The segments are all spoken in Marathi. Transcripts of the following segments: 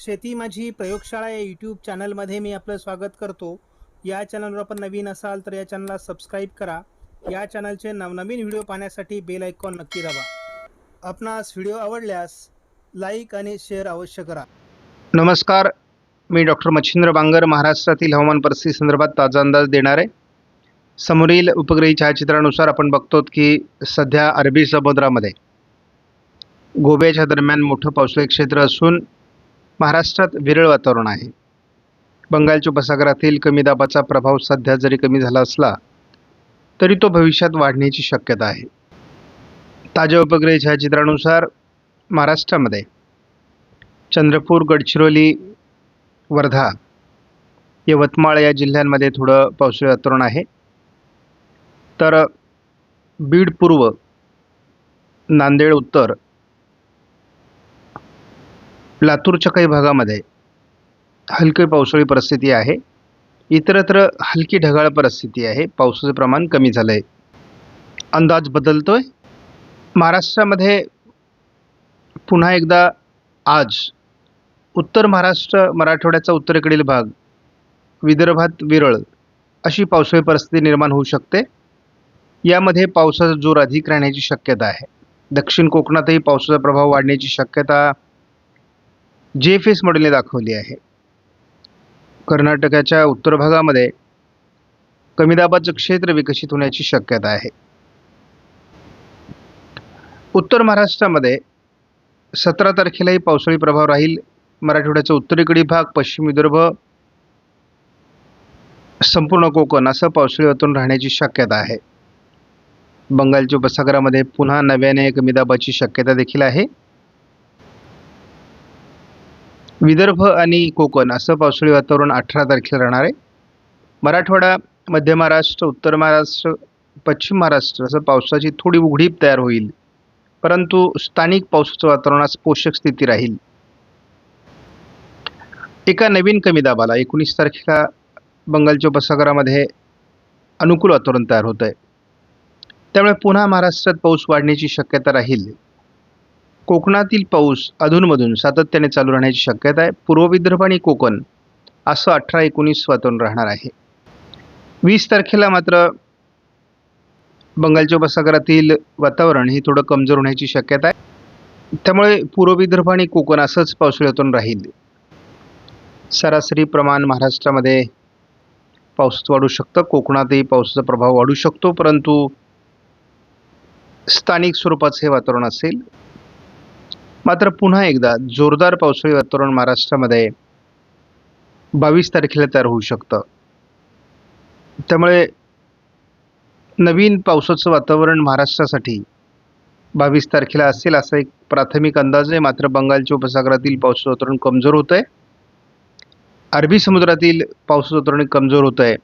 शेती माझी प्रयोगशाळा या यूट्यूब चॅनलमध्ये मी आपलं स्वागत करतो. या चॅनलवर आपण नवीन असाल तर या चॅनलला सबस्क्राईब करा. या चॅनलचे नवनवीन व्हिडिओ पाहण्यासाठी बेल आयकॉन नक्की दाबा. आपणास व्हिडिओ आवडल्यास लाईक आणि शेअर अवश्य करा. नमस्कार मी डॉक्टर मच्छिंद्र बांगर महाराष्ट्रातील हवामान परिस्थिती संदर्भात ताजा अंदाज देणार. आहे समोरील उपग्रही छायाचित्रानुसार आपण बघतो की सध्या अरबी समुद्रामध्ये गोव्याच्या दरम्यान मोठं पावसाळी क्षेत्र असून महाराष्ट्रात विरळ वातावरण आहे. बंगालच्या उपसागरातील कमी दाबाचा प्रभाव सध्या जरी कमी झाला असला तरी तो भविष्यात वाढण्याची शक्यता आहे. ताज्या उपग्रह छायाचित्रानुसार महाराष्ट्रामध्ये चंद्रपूर गडचिरोली वर्धा यवतमाळ या जिल्ह्यांमध्ये थोडं पावसाळी वातावरण आहे. तर बीड पूर्व नांदेड उत्तर लातूरच्या काही भागामध्ये हलकी पावसाळी परिस्थिती आहे. इतरत्र हलकी ढगाळ परिस्थिती आहे. पावसाचं प्रमाण कमी झालं आहे अंदाज बदलतो आहे महाराष्ट्रामध्ये पुन्हा एकदा आज उत्तर महाराष्ट्र मराठवाड्याचा उत्तरेकडील भाग विदर्भात विरळ अशी पावसाळी परिस्थिती निर्माण होऊ शकते. यामध्ये पावसाचा जोर अधिक राहण्याची शक्यता आहे. दक्षिण कोकणातही पावसाचा प्रभाव वाढण्याची शक्यता जे एफ एस मॉडेलने दाखवली आहे. कर्नाटकाच्या उत्तर भागामध्ये कमी दाबाचं क्षेत्र विकसित होण्याची शक्यता आहे. उत्तर महाराष्ट्रामध्ये सतरा तारखेलाही पावसाळी प्रभाव राहील. मराठवाड्याचा उत्तरेकडील भाग पश्चिम विदर्भ संपूर्ण कोकण असं पावसाळी वातावरण राहण्याची शक्यता आहे. बंगालच्या उपसागरामध्ये पुन्हा नव्याने कमी दाबाची शक्यता देखील आहे. विदर्भ आणि कोकण असं पावसाळी वातावरण अठरा तारखेला राहणार आहे. मराठवाडा मध्य महाराष्ट्र उत्तर महाराष्ट्र पश्चिम महाराष्ट्र असं पावसाची थोडी उघडीप तयार होईल. परंतु स्थानिक पावसाचं वातावरणास पोषक स्थिती राहील. एका नवीन कमी दाबाला एकोणीस तारखेला बंगालच्या उपसागरामध्ये अनुकूल वातावरण तयार होत आहे त्यामुळे पुन्हा महाराष्ट्रात पाऊस वाढण्याची शक्यता राहील. कोकणातील पाऊस अधूनमधून सातत्याने चालू राहण्याची शक्यता आहे. पूर्व विदर्भ आणि कोकण असं अठरा एकोणीस वातावरण राहणार आहे. वीस तारखेला मात्र बंगालच्या उपसागरातील वातावरण हे थोडं कमजोर होण्याची शक्यता आहे. त्यामुळे पूर्व विदर्भ आणि कोकण असंच पावसाळ्यातून राहील. सरासरी प्रमाण महाराष्ट्रामध्ये पाऊस वाढू शकतं. कोकणातही पावसाचा प्रभाव वाढू शकतो परंतु स्थानिक स्वरूपाचं हे वातावरण असेल. मात्र पुन्हा एकदा जोरदार पावसाळी वातावरण महाराष्ट्रामध्ये बावीस तारखेला तयार होऊ शकतं. त्यामुळे नवीन पावसाचं वातावरण महाराष्ट्रासाठी बावीस तारखेला असेल असा एक प्राथमिक अंदाज आहे. मात्र बंगालच्या उपसागरातील पावसाचं वातावरण कमजोर होतं आहे अरबी समुद्रातील पावसाचं वातावरण कमजोर होतं आहे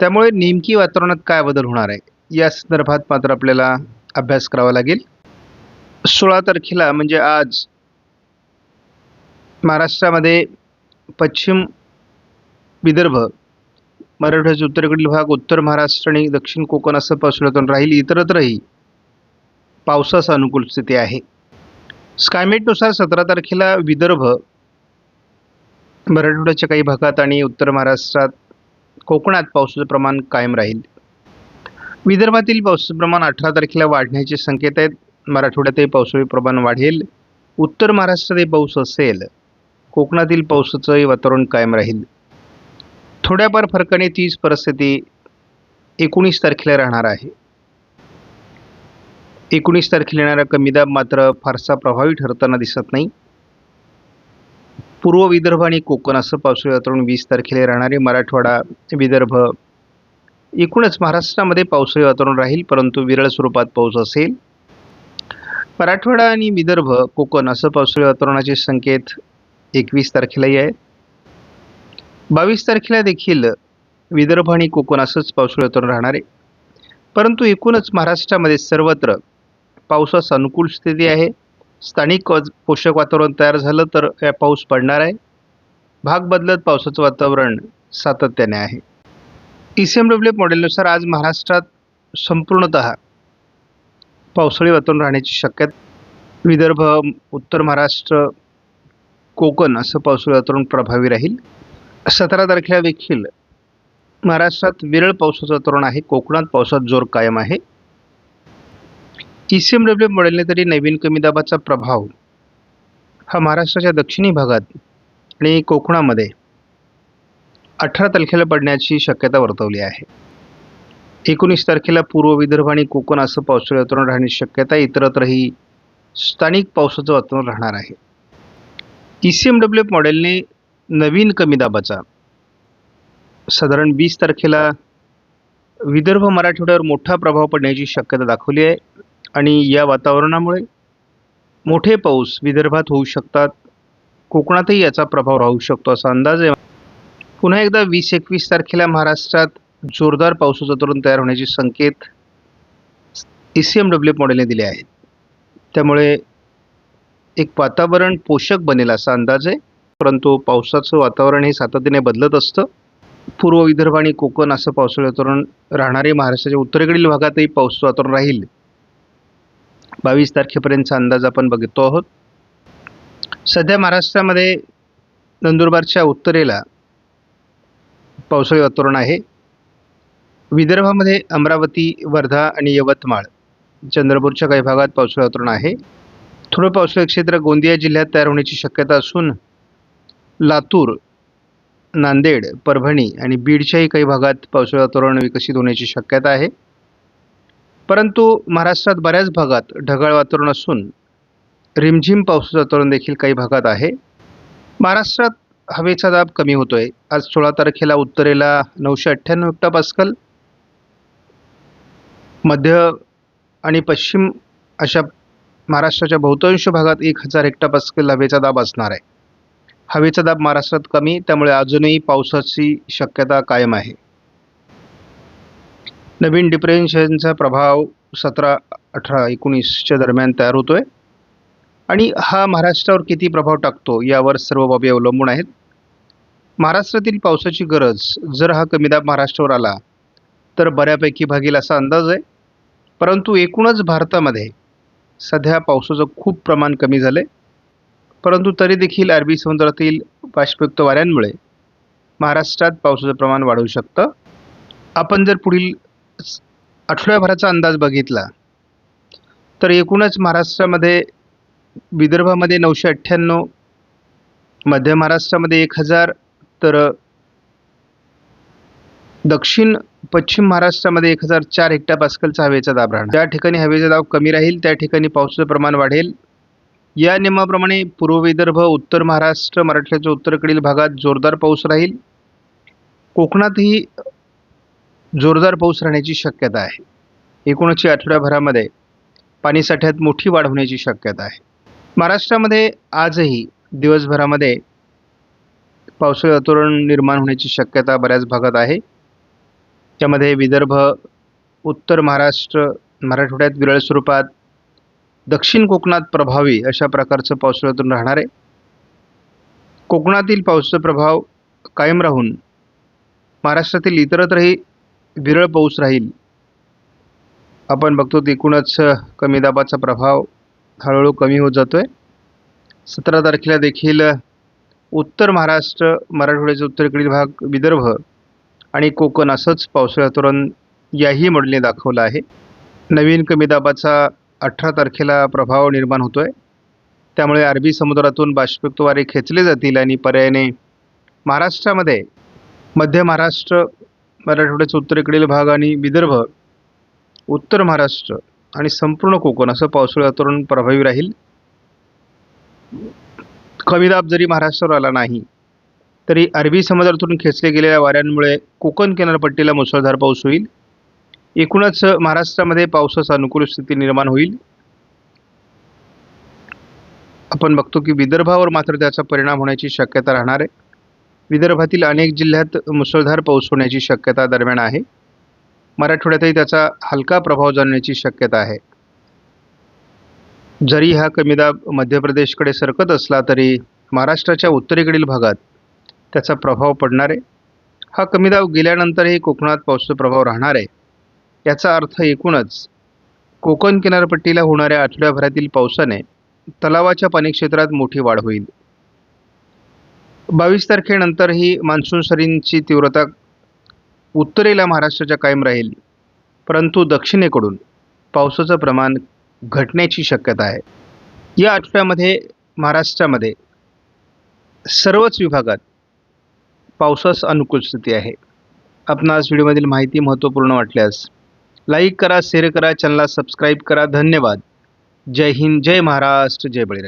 त्यामुळे नेमकी वातावरणात काय बदल होणार आहे? या संदर्भात मात्र आपल्याला अभ्यास करावा लागेल. सोळा तारखेला म्हणजे आज महाराष्ट्रामध्ये पश्चिम विदर्भ मराठवाड्याचे उत्तरेकडील भाग उत्तर महाराष्ट्र आणि दक्षिण कोकण असं पावसाळ्यातून राहील इतरत्रही पावसास अनुकूल स्थिती आहे. स्कायमेटनुसार सतरा तारखेला विदर्भ मराठवाड्याच्या काही भागात आणि उत्तर महाराष्ट्रात कोकणात पावसाचं प्रमाण कायम राहील. विदर्भातील पावसाचं प्रमाण अठरा तारखेला वाढण्याचे संकेत आहेत. मराठवाड्यातही पावसाळी प्रमाण वाढेल. उत्तर महाराष्ट्रातही पाऊस असेल. कोकणातील पावसाचंही वातावरण कायम राहील. थोड्याफार फरकाने तीच परिस्थिती एकोणीस तारखेला राहणार आहे. एकोणीस तारखेला येणारा कमी दाब मात्र फारसा प्रभावी ठरताना दिसत नाही. पूर्व विदर्भ आणि कोकण असं पावसाळी वातावरण वीस तारखेला राहणारे मराठवाडा विदर्भ एकूणच महाराष्ट्रामध्ये पावसाळी वातावरण राहील परंतु विरळ स्वरूपात पाऊस असेल. मराठवाडा आणि विदर्भ कोकण असं पावसाळी वातावरणाचे संकेत एकवीस तारखेलाही आहेत. बावीस तारखेला देखील विदर्भ आणि कोकण असंच पावसाळी वातावरण राहणार आहे. परंतु एकूणच महाराष्ट्रामध्ये सर्वत्र पावसास अनुकूल स्थिती आहे. स्थानिक पोषक वातावरण तयार झालं तर या पाऊस पडणार आहे. भाग बदलत पावसाचं वातावरण सातत्याने आहे. ई सी एम डब्ल्यू मॉडेलनुसार आज महाराष्ट्रात संपूर्णतः पावसाळी वातावरण राहण्याची शक्यता विदर्भ उत्तर महाराष्ट्र कोकण असं पावसाळी वातावरण प्रभावी राहील. सतरा तारखेला देखील महाराष्ट्रात विरळ पावसाचं वातावरण आहे. कोकणात पावसात जोर कायम आहे. ई सी एम डब्ल्यू मॉडेलने तरी नवीन कमी दाबाचा प्रभाव हा महाराष्ट्राच्या दक्षिणी भागात आणि कोकणामध्ये अठरा तारखेला पडण्याची शक्यता वर्तवली आहे. एकोणीस तारखेला पूर्व विदर्भ आणि कोकण असं पावसाळी वातावरण राहण्याची शक्यता आहे. इतरत्रही स्थानिक पावसाचं वातावरण राहणार आहे ई सी एम डब्ल्यू मॉडेलने नवीन कमी दाबाचा साधारण वीस तारखेला विदर्भ मराठवाड्यावर मोठा प्रभाव पडण्याची शक्यता दाखवली आहे आणि या वातावरणामुळे मोठे पाऊस विदर्भात होऊ शकतात कोकणातही याचा प्रभाव राहू शकतो असा अंदाज आहे पुन्हा एकदा वीस एकवीस तारखेला महाराष्ट्रात जोरदार पावसाचं तोरण तयार होण्याचे संकेत ई सी एम डब्ल्यू मॉडेलने दिले आहेत. त्यामुळे एक वातावरण पोषक बनेल असा अंदाज आहे. परंतु पावसाचं वातावरण हे सातत्याने बदलत असतं. पूर्व विदर्भ आणि कोकण असं पावसाळी वातावरण राहणारे महाराष्ट्राच्या उत्तरेकडील भागातही पावसाचं वातावरण राहील. बावीस तारखेपर्यंतचा अंदाज आपण बघतो आहोत. सध्या महाराष्ट्रामध्ये नंदुरबारच्या उत्तरेला पावसाळी वातावरण आहे. विदर्भामध्ये अमरावती वर्धा आणि यवतमाळ. चंद्रपूरच्या काही भागात पावसाळा वातावरण आहे. थोडं पावसाळी क्षेत्र गोंदिया जिल्ह्यात तयार होण्याची शक्यता असून लातूर नांदेड परभणी आणि बीडच्याही काही भागात पावसाळी वातावरण विकसित होण्याची शक्यता आहे. परंतु महाराष्ट्रात बऱ्याच भागात ढगाळ वातावरण असून रिमझिम पावसाचं वातावरण देखील काही भागात आहे. महाराष्ट्रात हवेचा दाब कमी होतोय. आज सोळा तारखेला उत्तरेला नऊशे अठ्ठ्याण्णव हेक्टर पास्कल मध्य आणि पश्चिम अशा महाराष्ट्राच्या बहुतांश भागात एक हजार हेक्टर पास्कल हवेचा दाब असणार आहे. हवेचा दाब महाराष्ट्रात कमी त्यामुळे अजूनही पावसाची शक्यता कायम आहे. नवीन डिप्रेशनचा प्रभाव सतरा अठरा एकोणीसच्या दरम्यान तयार होतो आहे आणि हा महाराष्ट्रावर किती प्रभाव टाकतो यावर सर्व बाबी अवलंबून आहेत. महाराष्ट्रातील पावसाची गरज जर हा कमी दाब महाराष्ट्रावर आला तर बऱ्यापैकी भागेल असा अंदाज आहे. परंतु एकूणच भारतामध्ये सध्या पावसाचं खूप प्रमाण कमी झालं आहे परंतु तरी देखील अरबी समुद्रातील बाष्पयुक्त वाऱ्यांमुळे महाराष्ट्रात पावसाचं प्रमाण वाढू शकतं. आपण जर पुढील आठवड्याभराचा अंदाज बघितला तर एकूणच महाराष्ट्रामध्ये विदर्भामध्ये नऊशे अठ्ठ्याण्णव मध्य महाराष्ट्रामध्ये एक हजार तर दक्षिण पश्चिम महाराष्ट्रामध्ये एक हजार चार हेक्टर पास्कलचा हवेचा दाब राहणार. ज्या ठिकाणी हवेचा दाब कमी राहील त्या ठिकाणी पावसाचं प्रमाण वाढेल. या नियमाप्रमाणे पूर्व विदर्भ उत्तर महाराष्ट्र मराठवाड्याच्या उत्तरेकडील भागात जोरदार पाऊस राहील. कोकणातही जोरदार पाऊस राहण्याची शक्यता आहे. एकूणच आठवड्याभरामध्ये पाणीसाठ्यात मोठी वाढ होण्याची शक्यता आहे. महाराष्ट्रामध्ये आजही दिवसभरामध्ये पावसाळी वातावरण निर्माण होण्याची शक्यता बऱ्याच भागात आहे. त्यामध्ये विदर्भ उत्तर महाराष्ट्र मराठवाड्यात विरळ स्वरूपात दक्षिण कोकणात प्रभावी अशा प्रकारचं पावसाळ्यातून राहणार आहे. कोकणातील पावसाचा प्रभाव कायम राहून महाराष्ट्रातील इतरत्रही विरळ पाऊस राहील. आपण बघतो एकूणच कमी दाबाचा प्रभाव हळूहळू कमी होत जातो आहे सतरा तारखेला देखील उत्तर महाराष्ट्र मराठवाड्याचा उत्तरेकडील भाग विदर्भ आणि कोकण असंच पावसाळी वातावरण याही मॉडेलने दाखवलं आहे. नवीन कमी दाबाचा अठरा तारखेला प्रभाव निर्माण होतो आहे त्यामुळे अरबी समुद्रातून बाष्पयुक्त वारे खेचले जातील आणि पर्यायाने महाराष्ट्रामध्ये मध्य महाराष्ट्र मराठवाड्याचा उत्तरेकडील भाग आणि विदर्भ उत्तर महाराष्ट्र आणि संपूर्ण कोकण असं पावसाळी वातावरण प्रभावी राहील. कमी दाब जरी महाराष्ट्रावर आला नाही तरी अरबी समुद्रातून खेचले गेलेल्या वाऱ्यांमुळे कोकण किनारपट्टीला मुसळधार पाऊस होईल. एकूणच महाराष्ट्रामध्ये पावसाचा अनुकूल स्थिती निर्माण होईल. आपण बघतो की विदर्भावर मात्र त्याचा परिणाम होण्याची शक्यता राहणार आहे. विदर्भातील अनेक जिल्ह्यात मुसळधार पाऊस होण्याची शक्यता दरम्यान आहे. मराठवाड्यातही त्याचा हलका प्रभाव जाणण्याची शक्यता आहे. जरी हा कमी दाब मध्य प्रदेशकडे सरकत असला तरी महाराष्ट्राच्या उत्तरेकडील भागात त्याचा प्रभाव पडणार? आहे हा कमी दाब गेल्यानंतरही कोकणात पावसाचा प्रभाव राहणार आहे. याचा अर्थ एकूणच कोकण किनारपट्टीला होणाऱ्या आठवड्याभरातील पावसाने तलावाच्या पाणी क्षेत्रात मोठी वाढ होईल. बावीस तारखेनंतरही मान्सून सरींची तीव्रता उत्तरेला महाराष्ट्राच्या कायम राहील परंतु दक्षिणेकडून पावसाचं प्रमाण घटण्याची शक्यता आहे. या आठवड्यामध्ये महाराष्ट्रामध्ये सर्वच विभागात पावसास अनुकूल स्थिती आहे. आपणास व्हिडिओमधील माहिती महत्त्वपूर्ण वाटल्यास लाईक करा शेअर करा चॅनलला सबस्क्राईब करा. धन्यवाद. जय हिंद जय महाराष्ट्र जय बळीरा